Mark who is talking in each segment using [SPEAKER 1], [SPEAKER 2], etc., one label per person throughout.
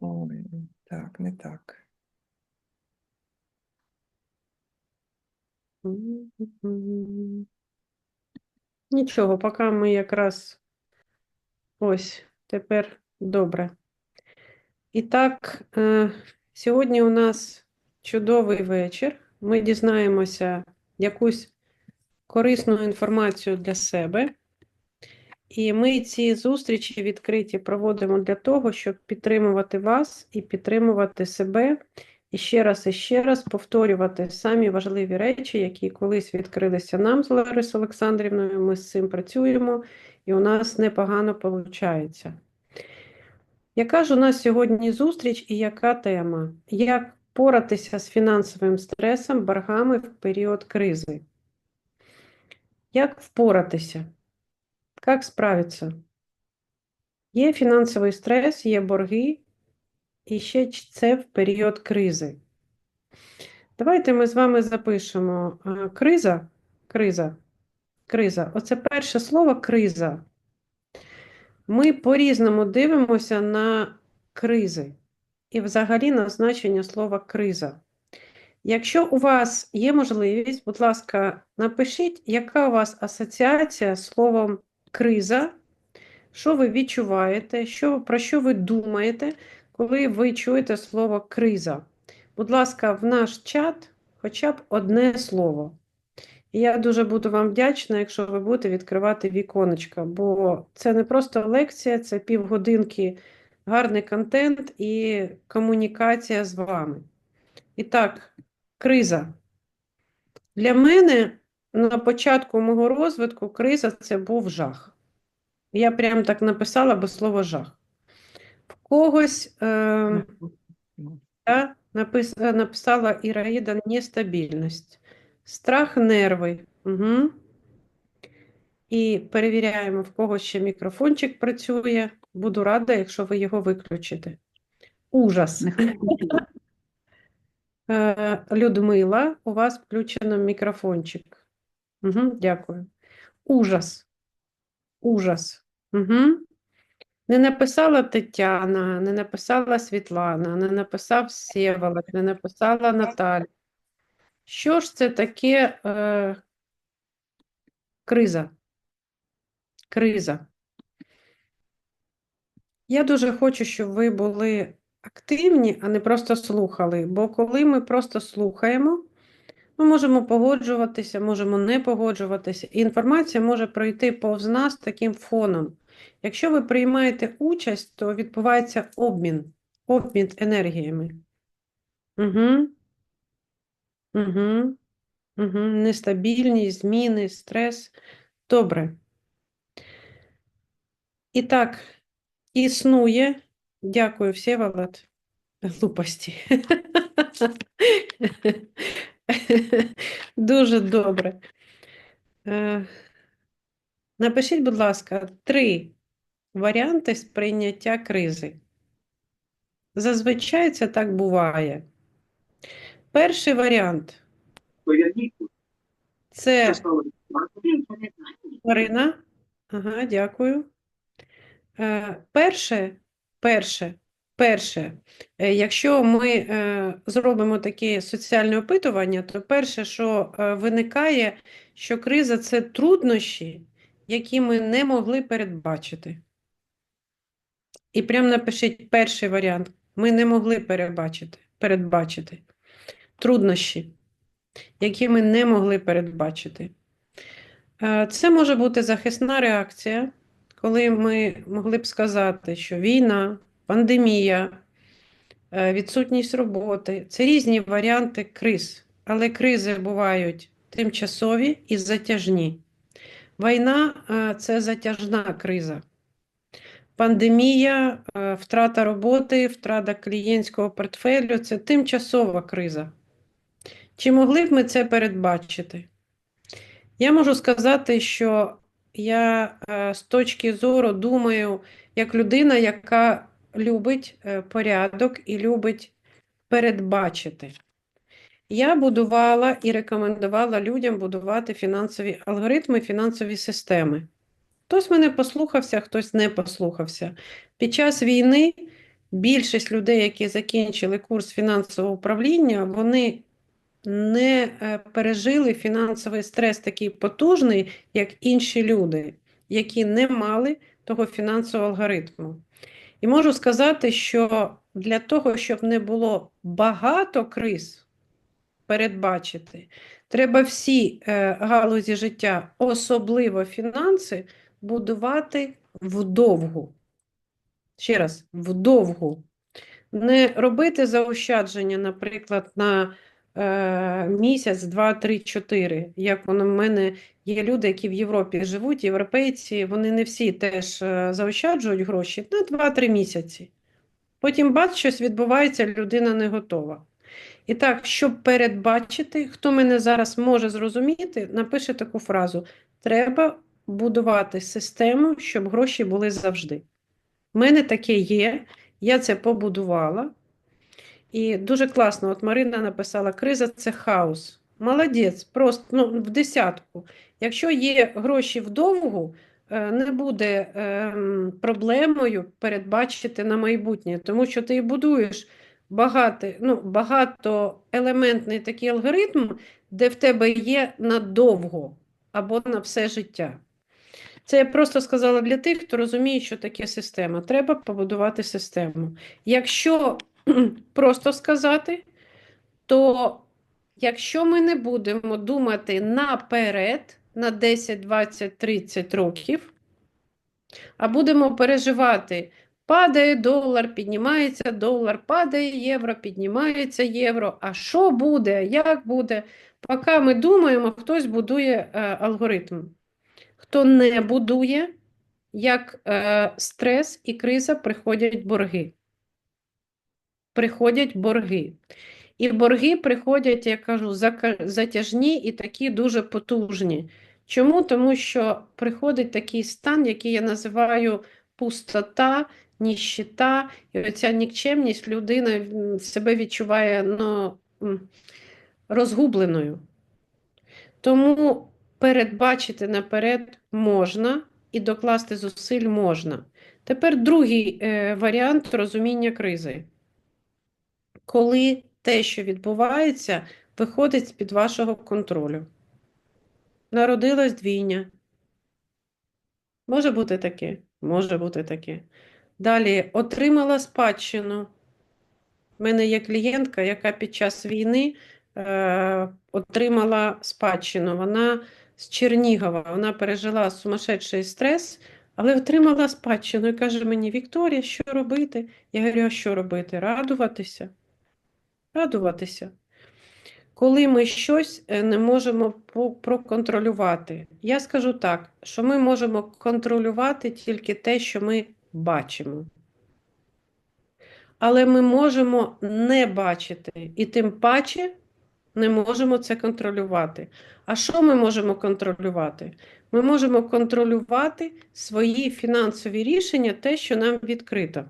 [SPEAKER 1] Ой, так, не так.
[SPEAKER 2] Нічого, поки ми якраз ось тепер добре. І так, е, сьогодні у нас чудовий вечір. Ми дізнаємося якусь корисну інформацію для себе. І ми ці зустрічі відкриті проводимо для того, щоб підтримувати вас і підтримувати себе. І ще раз і ще раз повторювати самі важливі речі, які колись відкрилися нам з Ларисою Олександрівною. Ми з цим працюємо, і у нас непогано виходить. Яка ж у нас сьогодні зустріч і яка тема? Як поратися з фінансовим стресом, боргами в період кризи? Як впоратися? Як справитися? Є фінансовий стрес, є борги, і ще це в період кризи. Давайте ми з вами запишемо е, криза, криза, криза. Оце перше слово криза. Ми по-різному дивимося на кризи і взагалі на значення слова криза. Якщо у вас є можливість, будь ласка, напишіть, яка у вас асоціація з словом криза, що ви відчуваєте, що, про що ви думаєте, коли ви чуєте слово криза. Будь ласка, в наш чат хоча б одне слово. І я дуже буду вам вдячна, якщо ви будете відкривати віконечка, бо це не просто лекція, це півгодинки гарний контент і комунікація з вами. І так, криза. Для мене на початку мого розвитку криза це був жах. Я прям так написала без слова жах. В когось е, напис, е, написала Іраїда нестабільність, страх, нерви. Угу. І перевіряємо, в кого ще мікрофончик працює. Буду рада, якщо ви його виключите. Ужас. Е, Людмила, у вас включено мікрофончик. Угу, дякую. Ужас. Ужас. Угу. Не написала Тетяна, не написала Світлана, не написав Сєволод, не написала Наталя. Що ж це таке е, криза? Криза. Я дуже хочу, щоб ви були активні, а не просто слухали. Бо коли ми просто слухаємо, ми можемо погоджуватися, можемо не погоджуватися. І інформація може пройти повз нас таким фоном. Якщо ви приймаєте участь, то відбувається обмін, обмін енергіями. Угу. Угу. Угу. Нестабільність, зміни, стрес. Добре. І так, існує. Дякую, Всеволод. Глупості. Дуже добре. Е, Напишіть, будь ласка, три варіанти сприйняття кризи. Зазвичай це так буває. Перший варіант це Марина. Ага, дякую. Е, Перше, перше, перше, е, якщо ми е, зробимо таке соціальне опитування, то перше, що е, виникає, що криза це труднощі, які ми не могли передбачити. І прямо напишіть перший варіант. Ми не могли передбачити, передбачити. Труднощі, які ми не могли передбачити. Це може бути захисна реакція, коли ми могли б сказати, що війна, пандемія, е, відсутність роботи це різні варіанти криз, але кризи бувають тимчасові і затяжні. Війна е, це затяжна криза. Пандемія, е, втрата роботи, втрата клієнтського портфелю це тимчасова криза. Чи могли б ми це передбачити? Я можу сказати, що я з точки зору думаю, як людина, яка любить е, порядок і любить передбачити. Я будувала і рекомендувала людям будувати фінансові алгоритми, фінансові системи. Хтось мене послухався, хтось не послухався. Під час війни більшість людей, які закінчили курс фінансового управління, вони не е, пережили фінансовий стрес такий потужний, як інші люди, які не мали того фінансового алгоритму. І можу сказати, що для того, щоб не було багато криз передбачити, треба всі е, галузі життя, особливо фінанси, будувати вдовгу. Ще раз, вдовгу. Не робити заощадження, наприклад, на е, місяць, два, три, чотири. Як воно в мене є люди, які в Європі живуть, європейці, вони не всі теж е, заощаджують гроші на 2-3 місяці. Потім бац, щось відбувається, людина не готова. І так, щоб передбачити, хто мене зараз може зрозуміти, напише таку фразу: треба будувати систему, щоб гроші були завжди. У мене таке є, я це побудувала. І дуже класно, от Марина написала: криза це хаос. Молодець, просто ну, в десятку. Якщо є гроші вдовгу, е, не буде ем, проблемою передбачити на майбутнє, тому що ти будуєш багато, ну, багатоелементний такий алгоритм, де в тебе є надовго або на все життя. Це я просто сказала для тих, хто розуміє, що таке система. Треба побудувати систему. Якщо просто сказати, то якщо ми не будемо думати наперед, на 10, 20, 30 років, а будемо переживати, падає долар, піднімається долар, падає євро, піднімається євро. А що буде, як буде? Поки ми думаємо, хтось будує е, алгоритм. Хто не будує, як е, стрес і криза приходять борги. Приходять борги. І борги приходять, я кажу, затяжні і такі дуже потужні. Чому? Тому що приходить такий стан, який я називаю пустота, ніщита, і оця нікчемність людина себе відчуває ну, розгубленою. Тому передбачити наперед можна і докласти зусиль можна. Тепер другий е, варіант розуміння кризи. Коли те, що відбувається, виходить з-під вашого контролю. Народилась двійня. Може бути таке? Може бути таке. Далі отримала спадщину. У мене є клієнтка, яка під час війни е, отримала спадщину. Вона з Чернігова, вона пережила сумасшедший стрес, але отримала спадщину і каже мені: Вікторія, що робити? Я говорю, а що робити? Радуватися. Радуватися. Коли ми щось е, не можемо проконтролювати. Я скажу так, що ми можемо контролювати тільки те, що ми бачимо. Але ми можемо не бачити, і тим паче не можемо це контролювати. А що ми можемо контролювати? Ми можемо контролювати свої фінансові рішення, те, що нам відкрито.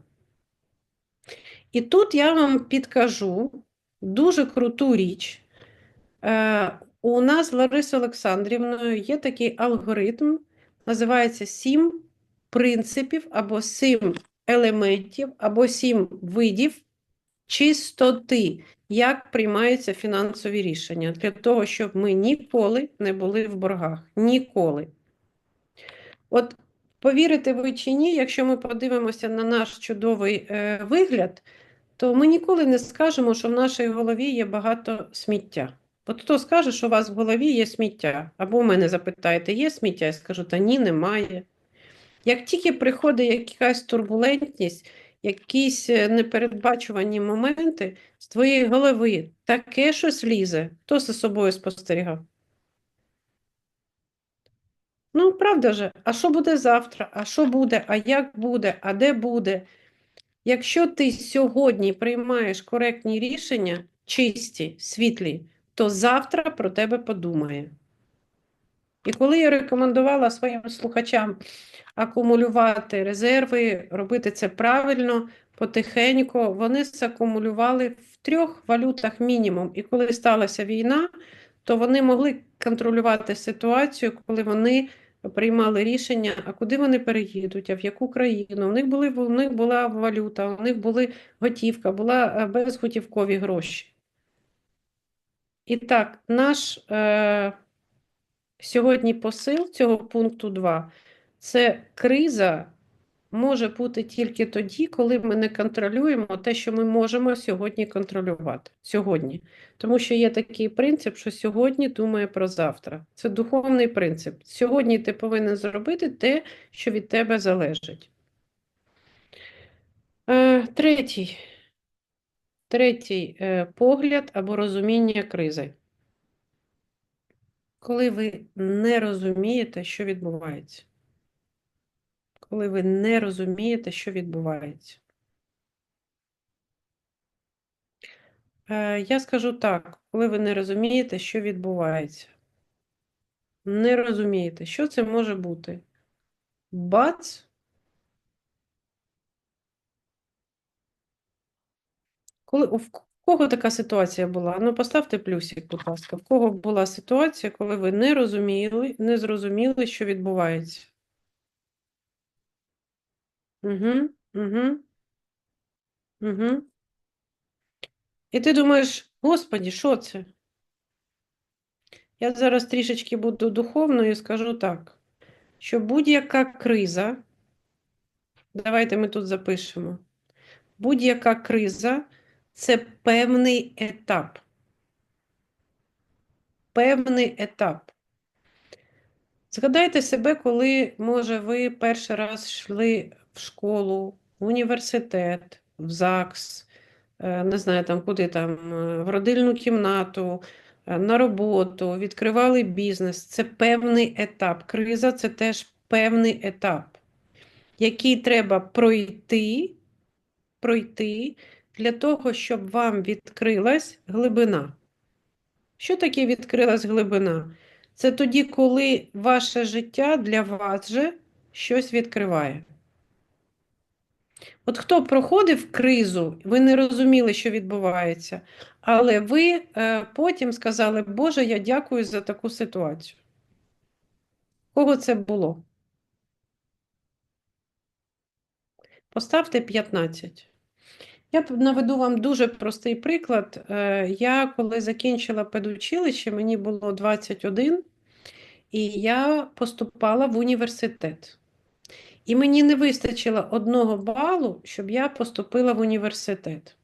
[SPEAKER 2] І тут я вам підкажу дуже круту річ. Е, у нас з Ларисою Олександрівною є такий алгоритм, називається сім принципів або сім елементів, або сім видів чистоти, як приймаються фінансові рішення, для того, щоб ми ніколи не були в боргах. Ніколи. От повірите ви чи ні, якщо ми подивимося на наш чудовий е, вигляд, то ми ніколи не скажемо, що в нашій голові є багато сміття. От хто скаже, що у вас в голові є сміття, або у мене запитаєте, є сміття? Я скажу, та ні, немає. Як тільки приходить якась турбулентність, якісь е, непередбачувані моменти, з твоєї голови таке щось лізе, хто за собою спостерігав? Ну, правда же, а що буде завтра? А що буде? А як буде? А де буде? Якщо ти сьогодні приймаєш коректні рішення, чисті, світлі, то завтра про тебе подумає. І коли я рекомендувала своїм слухачам акумулювати резерви, робити це правильно, потихеньку, вони закумулювали в трьох валютах мінімум. І коли сталася війна, то вони могли контролювати ситуацію, коли вони приймали рішення, а куди вони переїдуть, а в яку країну. У них були, у них була валюта, у них були готівка, була е, безготівкові гроші. І так, наш е, сьогодні посил цього пункту 2 це криза може бути тільки тоді, коли ми не контролюємо те, що ми можемо сьогодні контролювати. Сьогодні. Тому що є такий принцип, що сьогодні думає про завтра. Це духовний принцип. Сьогодні ти повинен зробити те, що від тебе залежить. Е, третій. Третій е, погляд або розуміння кризи. Коли ви не розумієте, що відбувається. Коли ви не розумієте, що відбувається. Е, Я скажу так, коли ви не розумієте, що відбувається. Не розумієте, що це може бути? Бац. Коли, в кого така ситуація була? Ну, поставте плюсик, будь ласка. В кого була ситуація, коли ви не розуміли, не зрозуміли, що відбувається? Угу, угу, угу. І ти думаєш, Господі, що це? Я зараз трішечки буду духовною і скажу так, що будь-яка криза, давайте ми тут запишемо, будь-яка криза це певний етап. Певний етап. Згадайте себе, коли, може, ви перший раз йшли в школу, в університет, в ЗАГС, е, не знаю, там куди там, е, в родильну кімнату, е, на роботу, відкривали бізнес. Це певний етап. Криза це теж певний етап, який треба пройти, пройти для того, щоб вам відкрилась глибина. Що таке відкрилась глибина? Це тоді, коли ваше життя для вас же щось відкриває. От хто проходив кризу, ви не розуміли, що відбувається, але ви е, потім сказали, Боже, я дякую за таку ситуацію. Кого це було? Поставте 15. Я наведу вам дуже простий приклад. Е, я, коли закінчила педучилище, мені було 21, і я поступала в університет. І мені не вистачило одного балу, щоб я поступила в університет.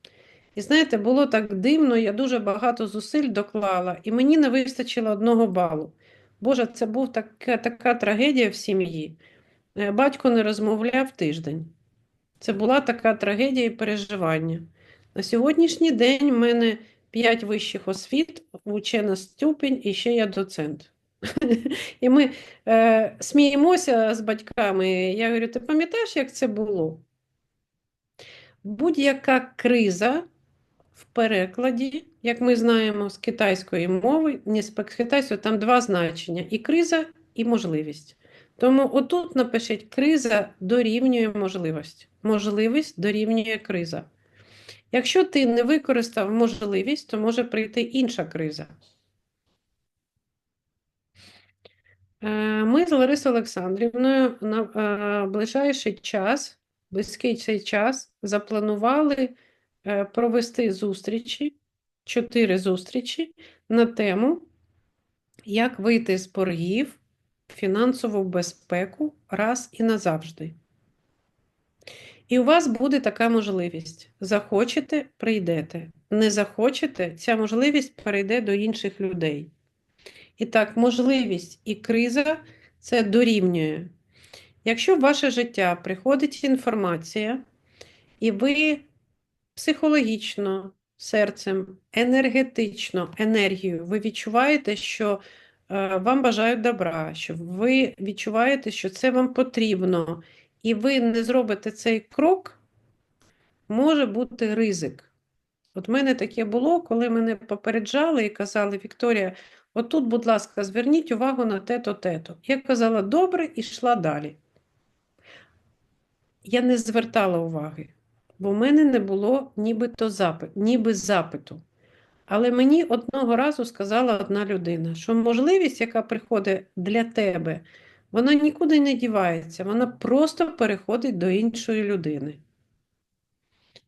[SPEAKER 2] І знаєте, було так дивно, я дуже багато зусиль доклала, і мені не вистачило одного балу. Боже, це була така, така трагедія в сім'ї. Е, батько не розмовляв тиждень. Це була така трагедія і переживання. На сьогоднішній день в мене 5 вищих освіт, учена ступінь і ще я доцент. І ми е, сміємося з батьками. Я говорю, ти пам'ятаєш, як це було? Будь-яка криза в перекладі, як ми знаємо, з китайської мови, не з китайської, там два значення: і криза, і можливість. Тому отут напишіть, криза дорівнює можливість. Можливість дорівнює криза. Якщо ти не використав можливість, то може прийти інша криза. Е, Ми з Ларисою Олександрівною на е, ближайший час, близький цей час, запланували е, провести зустрічі, чотири зустрічі на тему, як вийти з боргів, фінансову безпеку раз і назавжди. І у вас буде така можливість. Захочете, прийдете. Не захочете, ця можливість перейде до інших людей. І так, можливість і криза це дорівнює. Якщо в ваше життя приходить інформація, і ви психологічно, серцем, енергетично, енергію, ви відчуваєте, що е, вам бажають добра, що ви відчуваєте, що це вам потрібно, і ви не зробите цей крок, може бути ризик. От в мене таке було, коли мене попереджали і казали, Вікторія, отут, будь ласка, зверніть увагу на те-то, те-то. Я казала, добре, і йшла далі. Я не звертала уваги, бо в мене не було нібито запит, ніби запиту. Але мені одного разу сказала одна людина, що можливість, яка приходить для тебе, вона нікуди не дівається, вона просто переходить до іншої людини.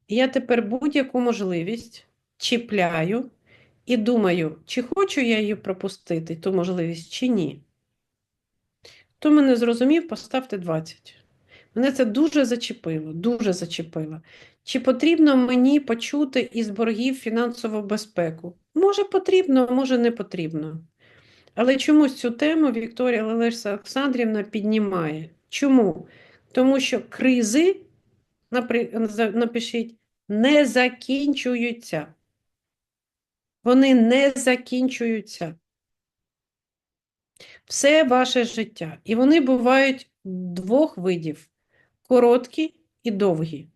[SPEAKER 2] І я тепер будь-яку можливість чіпляю і думаю, чи хочу я її пропустити, ту можливість, чи ні. Хто мене зрозумів, поставте 20. Мене це дуже зачепило, дуже зачепило. Чи потрібно мені почути із боргів фінансову безпеку? Може, потрібно, може, не потрібно. Але чомусь цю тему Вікторія Лелеша Олександрівна піднімає. Чому? Тому що кризи, напишіть, не закінчуються. Вони не закінчуються. Все ваше життя. І вони бувають двох видів: короткі і довгі.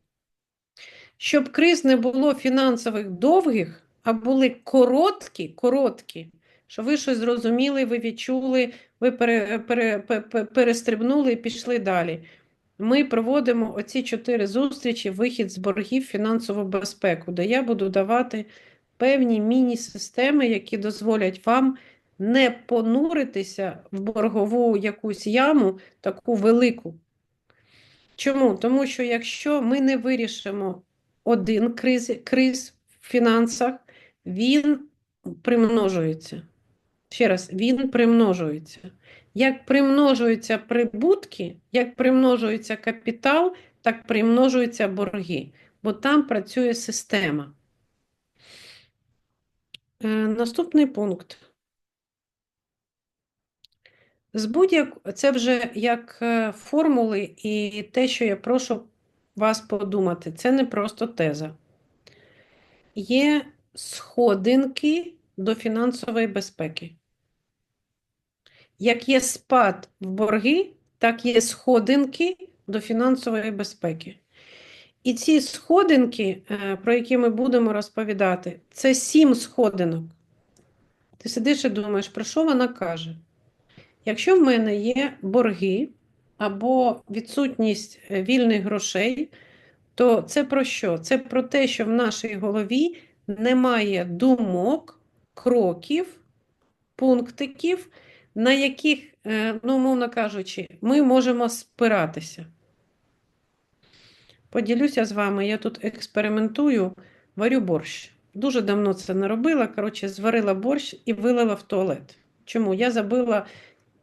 [SPEAKER 2] Щоб криз не було фінансових довгих, а були короткі, короткі, що ви щось зрозуміли, ви відчули, ви пере, пере, пе- пе- перестрибнули і пішли далі. Ми проводимо оці чотири зустрічі, вихід з боргів, фінансову безпеку, де я буду давати певні міні-системи, які дозволять вам не понуритися в боргову якусь яму, таку велику. Чому? Тому що якщо ми не вирішимо один криз, криз в фінансах, він примножується. Ще раз, він примножується. Як примножуються прибутки, як примножується капітал, так примножуються борги, бо там працює система. Е, наступний пункт. З будь-як... Це вже як е, формули і те, що я прошу вас подумати. Це не просто теза. Є сходинки до фінансової безпеки. Як є спад в борги, так є сходинки до фінансової безпеки. І ці сходинки, е, про які ми будемо розповідати, це сім сходинок. Ти сидиш і думаєш, про що вона каже? Якщо в мене є борги або відсутність е, вільних грошей, то це про що? Це про те, що в нашій голові немає думок, кроків, пунктиків, на яких, е, ну, умовно кажучи, ми можемо спиратися. Поділюся з вами, я тут експериментую, варю борщ. Дуже давно це не робила. Коротше, зварила борщ і вилила в туалет. Чому? Я забила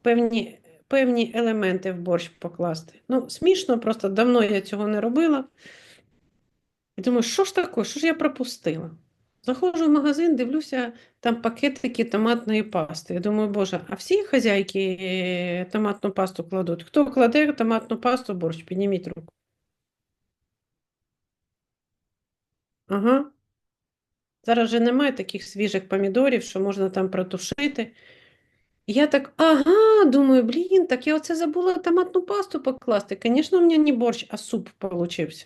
[SPEAKER 2] певні, певні елементи в борщ покласти. Ну, смішно, просто давно я цього не робила. І думаю, що ж таке, що ж я пропустила? Заходжу в магазин, дивлюся, там пакетики томатної пасти. Я думаю, боже, а всі хазяйки е, томатну пасту кладуть? Хто кладе томатну пасту борщ? Підніміть руку. Ага. Зараз же немає таких свіжих помідорів, що можна там протушити. І я так, ага, думаю, блін, так я оце забула томатну пасту покласти. Звісно, у мене не борщ, а суп получився.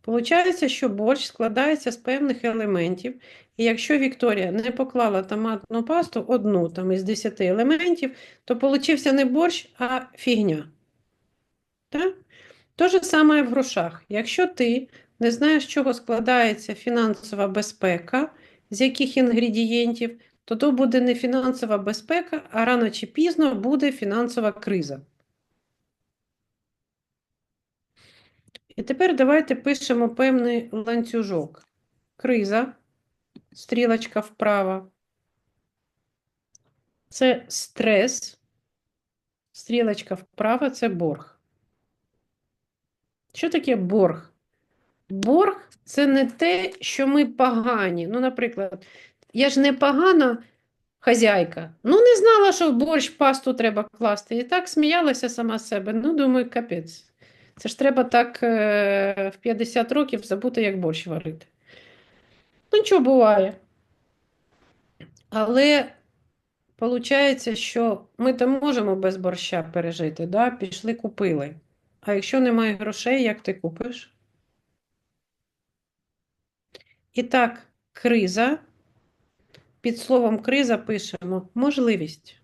[SPEAKER 2] Получається, що борщ складається з певних елементів. І якщо Вікторія не поклала томатну пасту одну там із 10 елементів, то получився не борщ, а фігня. Так? То же саме в грошах. Якщо ти не знаєш, з чого складається фінансова безпека, з яких інгредієнтів, то то буде не фінансова безпека, а рано чи пізно буде фінансова криза. І тепер давайте пишемо певний ланцюжок. Криза, стрілочка вправо. Це стрес, стрілочка вправо це борг. Що таке борг? Борг це не те, що ми погані. Ну, наприклад, я ж не погана хазяйка. Ну, не знала, що в борщ пасту треба класти. І так сміялася сама себе. Ну, думаю, капець. Це ж треба так е, в 50 років забути, як борщ варити. Ну, нічого буває. Але виходить, що ми то можемо без борща пережити, да? Пішли, купили. А якщо немає грошей, як ти купиш? І так, криза. Під словом криза пишемо можливість.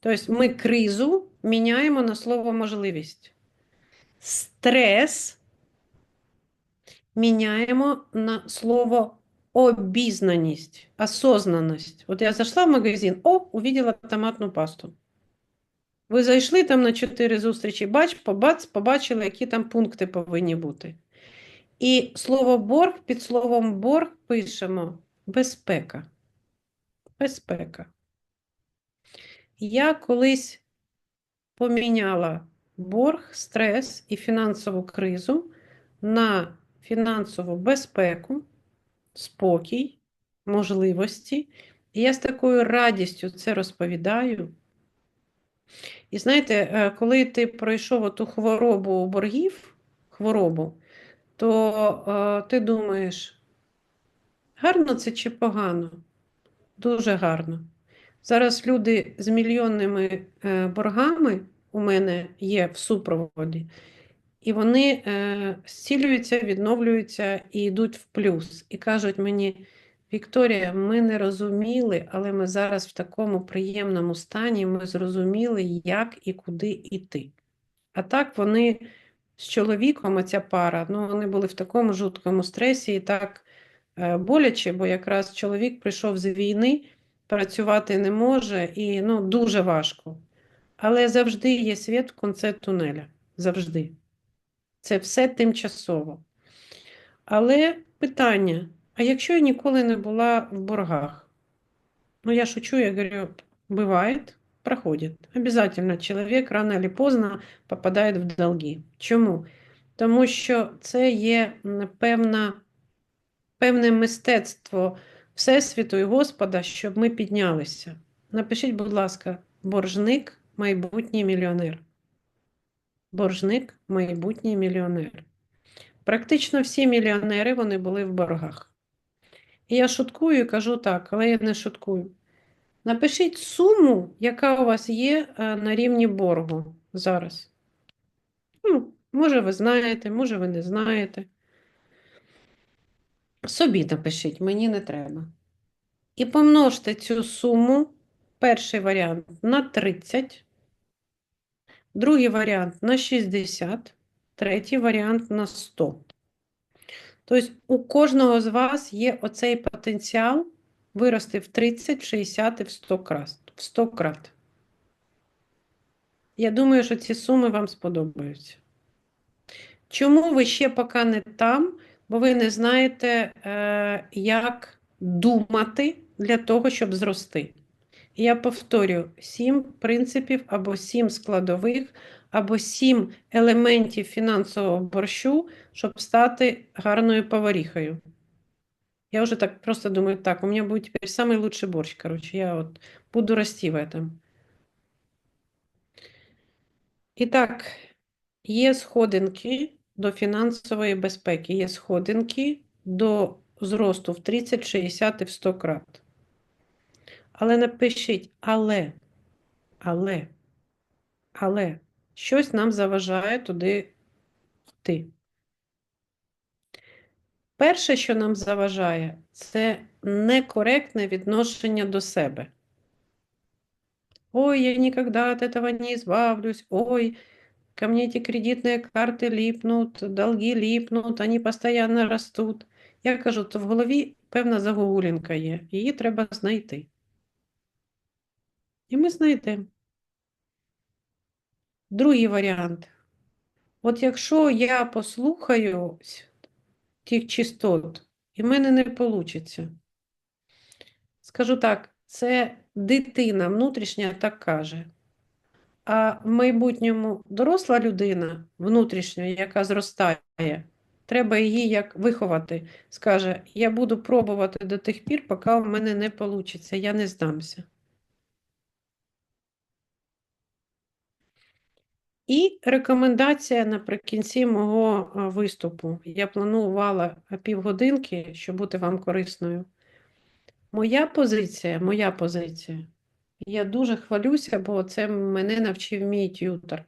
[SPEAKER 2] Тобто ми кризу міняємо на слово можливість. Стрес міняємо на слово обізнаність, осознаність. От я зайшла в магазин, о, увидела томатну пасту. Ви зайшли там на чотири зустрічі, бач, побац, побачили, які там пункти повинні бути. І слово борг під словом борг пишемо безпека. Безпека. Я колись поміняла борг, стрес і фінансову кризу на фінансову безпеку, спокій, можливості. І я з такою радістю це розповідаю. І знаєте, е, коли ти пройшов оту хворобу боргів, хворобу, то е, ти думаєш, гарно це чи погано? Дуже гарно. Зараз люди з мільйонними е, боргами у мене є в супроводі, і вони е, зцілюються, відновлюються і йдуть в плюс. І кажуть мені, Вікторія, ми не розуміли, але ми зараз в такому приємному стані, ми зрозуміли, як і куди йти. А так вони з чоловіком, оця пара, ну вони були в такому жуткому стресі і так е, боляче, бо якраз чоловік прийшов з війни, працювати не може і ну, дуже важко. Але завжди є світ в кінці тунеля. Завжди. Це все тимчасово. Але питання: а якщо я ніколи не була в боргах? Ну, я шучу, я говорю, бывает, проходит. Обязательно чоловік рано или поздно попадає в долги. Чому? Тому що це є певна, певне мистецтво Всесвіту і Господа, щоб ми піднялися. Напишіть, будь ласка, боржник, майбутній мільйонер. Боржник, майбутній мільйонер. Практично всі мільйонери вони були в боргах. І я шуткую і кажу так, але я не шуткую. Напишіть суму, яка у вас є е, на рівні боргу зараз. Ну, може, ви знаєте, може, ви не знаєте. Собі напишіть, мені не треба. І помножте цю суму, перший варіант на 30, другий варіант на 60, третій варіант на 100. Тобто у кожного з вас є оцей потенціал вирости в 30, 60 і в 100 крат. В 100 крат. Я думаю, що ці суми вам сподобаються. Чому ви ще поки не там? Бо ви не знаєте, е, як думати для того, щоб зрости. Я повторюю: сім принципів або сім складових, або сім елементів фінансового борщу, щоб стати гарною поваріхою. Я уже так просто думаю, так, у меня будет теперь самый лучший борщ, короче, я вот буду расти в этом. Итак, є сходинки до фінансової безпеки, є сходинки до зросту в 30, 60 і в 100 крат. Але напишіть, але, але, але, щось нам заважає туди йти. Перше, що нам заважає, це некоректне відношення до себе. Ой, я никогда от этого не избавлюсь. Ой, ко мне эти кредитные карты липнут, долги липнут, они постоянно ростуть. Я кажу, то в голові певна загогулінка є, її треба знайти. І ми знайдемо. Другий варіант. От якщо я послухаюсь тих чистот, і в мене не вийде. Скажу так, це дитина внутрішня так каже. А в майбутньому доросла людина внутрішня, яка зростає, треба її як виховати. Скаже, я буду пробувати до тих пір, поки в мене не вийде, я не здамся. І рекомендація наприкінці мого виступу. Я планувала півгодинки, щоб бути вам корисною. Моя позиція, моя позиція. Я дуже хвалюся, бо це мене навчив мій т'ютор.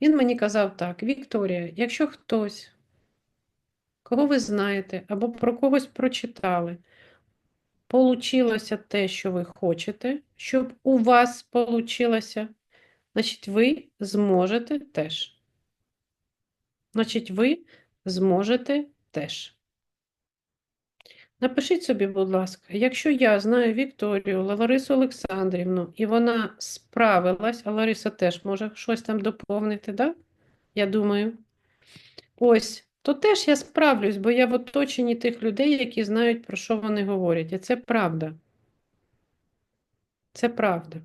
[SPEAKER 2] Він мені казав так: Вікторія, якщо хтось, кого ви знаєте, або про когось прочитали, получилося те, що ви хочете, щоб у вас получилося, значить, ви зможете теж. Значить, ви зможете теж. Напишіть собі, будь ласка, якщо я знаю Вікторію, Ларису Олександрівну, і вона справилась, а Лариса теж може щось там доповнити, да? Я думаю. Ось, то теж я справлюсь, бо я в оточенні тих людей, які знають, про що вони говорять. І це правда. Це правда.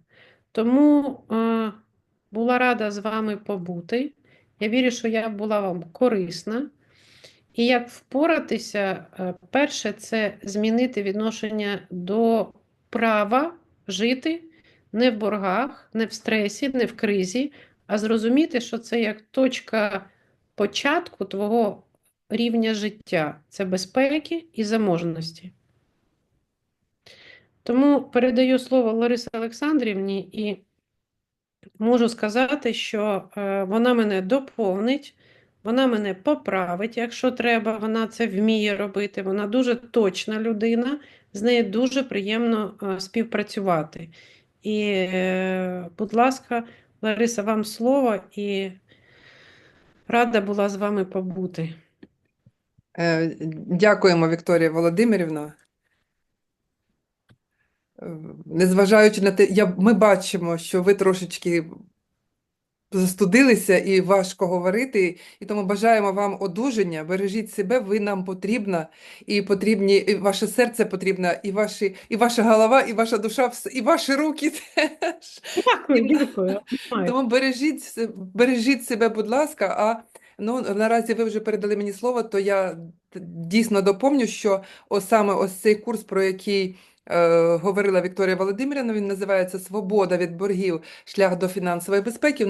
[SPEAKER 2] Тому е, була рада з вами побути. Я вірю, що я була вам корисна. І як впоратися, е, перше, це змінити відношення до права жити не в боргах, не в стресі, не в кризі, а зрозуміти, що це як точка початку твого рівня життя. Це безпеки і заможності. Тому передаю слово Ларисі Олександрівні і можу сказати, що е, вона мене доповнить, вона мене поправить, якщо треба, вона це вміє робити. Вона дуже точна людина, з нею дуже приємно е, співпрацювати. І, е, будь ласка, Лариса, вам слово і рада була з вами побути.
[SPEAKER 1] Дякуємо, Вікторія Володимирівна. Е, Незважаючи на те, я, ми бачимо, що ви трошечки застудилися і важко говорити, і тому бажаємо вам одужання. Бережіть себе, ви нам потрібна, і потрібні, і ваше серце потрібно, і ваші, і ваша голова, і ваша душа, і ваші руки теж.
[SPEAKER 2] Дякую, дякую.
[SPEAKER 1] Тому бережіть, бережіть себе, будь ласка. А ну наразі ви вже передали мені слово, то я дійсно доповню, що ось саме ось цей курс, про який говорила Вікторія Володимирівна, він називається Свобода від боргів. Шлях до фінансової безпеки.